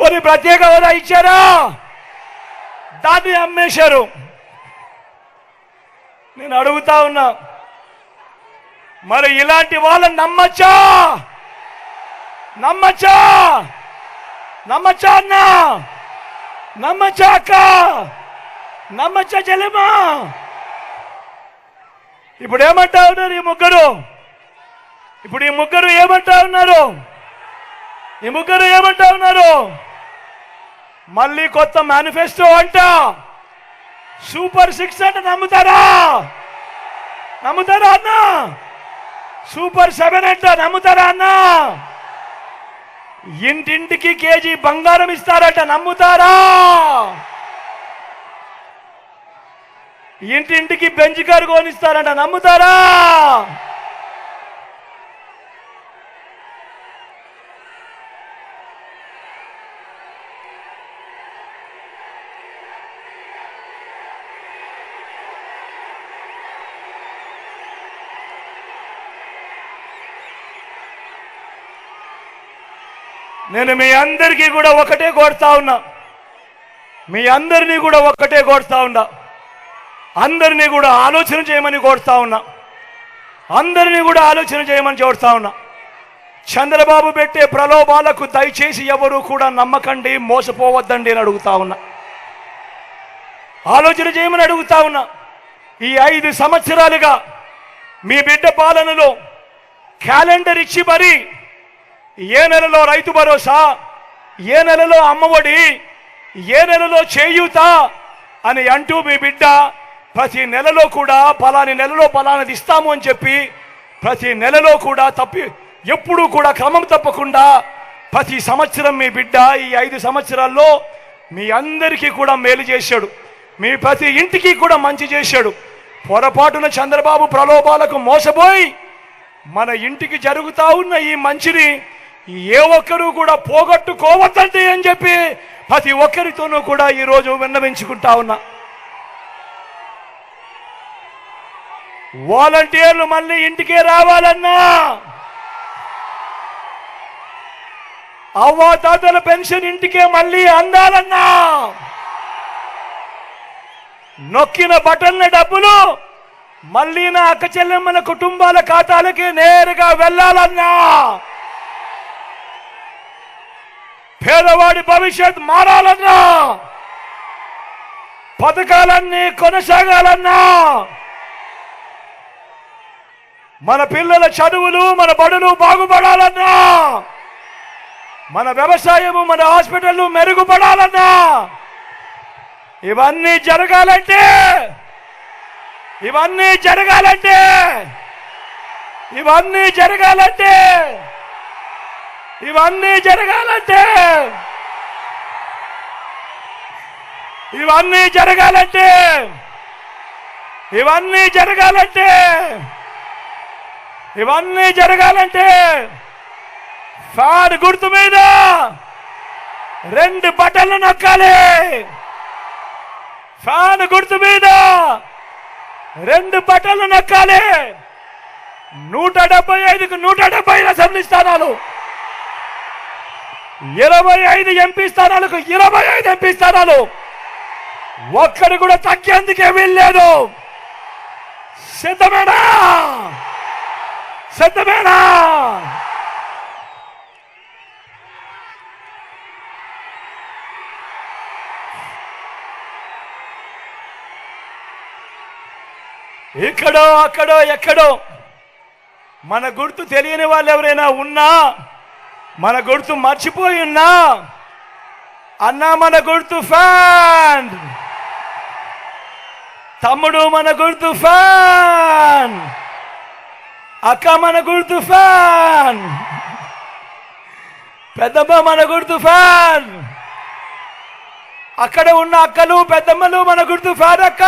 పోనీ ప్రత్యేక హోదా ఇచ్చారా? దాన్ని అమ్మేశారు. నేను అడుగుతా ఉన్నా మరి ఇలాంటి వాళ్ళని నమ్మచ్చా? నమ్మచ్చా? నమ్మచ్చా అన్న? నమ్మచ్చా అక్క? నమ్మచ్చా చెల్లెమ్మా? ఇప్పుడు ఏమంటా ఉన్నారు ఈ ముగ్గురు? ఇప్పుడు ఈ ముగ్గురు ఏమంటా ఉన్నారు? ఈ ముగ్గురు ఏమంటా ఉన్నారు? మళ్ళీ కొత్త మేనిఫెస్టో అంట. సూపర్ సిక్స్ అంటే నమ్ముతారా? నమ్ముతారా అన్న? సూపర్ సెవెన్ అంట నమ్ముతారా అన్న? ఇంటింటికి కేజీ బంగారం ఇస్తారట నమ్ముతారా? ఇంటింటికి బెంచ్ కారు కొనిస్తారంట నమ్ముతారా? నేను మీ అందరికీ కూడా ఒకటే కోరుతా ఉన్నా. మీ అందరినీ కూడా ఒక్కటే కోరుతా ఉన్నా. అందరినీ కూడా ఆలోచన చేయమని కోరుతా ఉన్నా. అందరినీ కూడా ఆలోచన చేయమని కోరుతా ఉన్నా. చంద్రబాబు పెట్టే ప్రలోభాలకు దయచేసి ఎవరు కూడా నమ్మకండి మోసపోవద్దండి అని అడుగుతా ఉన్నా. ఆలోచన చేయమని అడుగుతా ఉన్నా. ఈ ఐదు సంవత్సరాలుగా మీ బిడ్డ పాలనలో క్యాలెండర్ ఇచ్చి మరి ఏ నెలలో రైతు భరోసా? ఏ నెలలో అమ్మఒడి ఏ నెలలో చేయూత? అని అంటూ మీ బిడ్డ ప్రతి నెలలో కూడా పలాని నెలలో పలానది ఇస్తాము అని చెప్పి ప్రతి నెలలో కూడా తప్పి ఎప్పుడూ కూడా క్రమం తప్పకుండా ప్రతి సంవత్సరం మీ బిడ్డ ఈ ఐదు సంవత్సరాల్లో మీ అందరికీ కూడా మేలు చేశాడు. మీ ప్రతి ఇంటికి కూడా మంచి చేశాడు. పొరపాటున చంద్రబాబు ప్రలోభాలకు మోసపోయి మన ఇంటికి జరుగుతా ఉన్న ఈ మంచిని ఏ ఒక్కరూ కూడా పోగొట్టుకోవద్దండి అని చెప్పి ప్రతి ఒక్కరితోనూ కూడా ఈరోజు విన్నవించుకుంటా ఉన్నా. వాలంటీర్లు మళ్ళీ ఇంటికే రావాలన్నా అవ్వాతాతల పెన్షన్ ఇంటికే మళ్ళీ అందాలన్నా. నొక్కిన బటన్ల డబ్బులు మళ్ళీ నా అక్క చెల్లెమ్మల కుటుంబాల ఖాతాలకి నేరుగా వెళ్ళాలన్నా. పేదవాడి భవిష్యత్ మారాలన్నా. పథకాలన్నీ కొనసాగాలన్నా. మన పిల్లల చదువులు మన బడులు బాగుపడాలన్నా. మన వ్యవసాయము మన హాస్పిటల్ మెరుగుపడాలన్నా. ఇవన్నీ జరగాలంటే ఇవన్నీ జరగాలంటే ఇవన్నీ జరగాలంటే ఇవన్నీ జరగాలంటే ఇవన్నీ జరగాలంటే ఇవన్నీ జరగాలంటే ఇవన్నీ జరగాలంటే ఫ్యాన్ గుర్తు మీద రెండు బటన్లు నొక్కాలి. ఫ్యాన్ గుర్తు మీద రెండు బటన్లు నొక్కాలి. నూట డెబ్బై ఐదుకు నూట డెబ్బై ఐదు అసెంబ్లీ స్థానాలు. ఇరవై ఐదు ఎంపీ స్థానాలకు ఇరవై ఐదు ఎంపీ స్థానాలు. ఒక్కడు కూడా తగ్గేందుకే వీల్లేదు. సిద్ధమేనా? సిద్ధమేనా? ఇక్కడో అక్కడో ఎక్కడో మన గుర్తు తెలియని వాళ్ళు ఎవరైనా ఉన్నా మన గుర్తు మర్చిపోయి ఉన్నా. అన్నా మన గుర్తు ఫ్యాన్. తమ్ముడు మన గుర్తు ఫ్యాన్. అక్క మన గుర్తు ఫ్యాన్. పెద్దమ్మ మన గుర్తు ఫ్యాన్. అక్కడ ఉన్న అక్కలు పెద్దమ్మలు మన గుర్తు ఫ్యాన్ అక్క.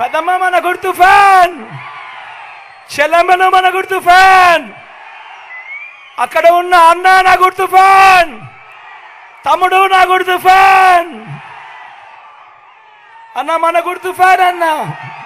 పెద్దమ్మ మన గుర్తు ఫ్యాన్. చెల్లమ్మలు మన గుర్తు ఫ్యాన్. అక్కడ ఉన్న అన్న నా గుర్తు ఫ్యాన్. తమ్ముడు నా గుర్తు ఫ్యాన్. అన్న మన గుర్తు ఫ్యాన్ అన్న.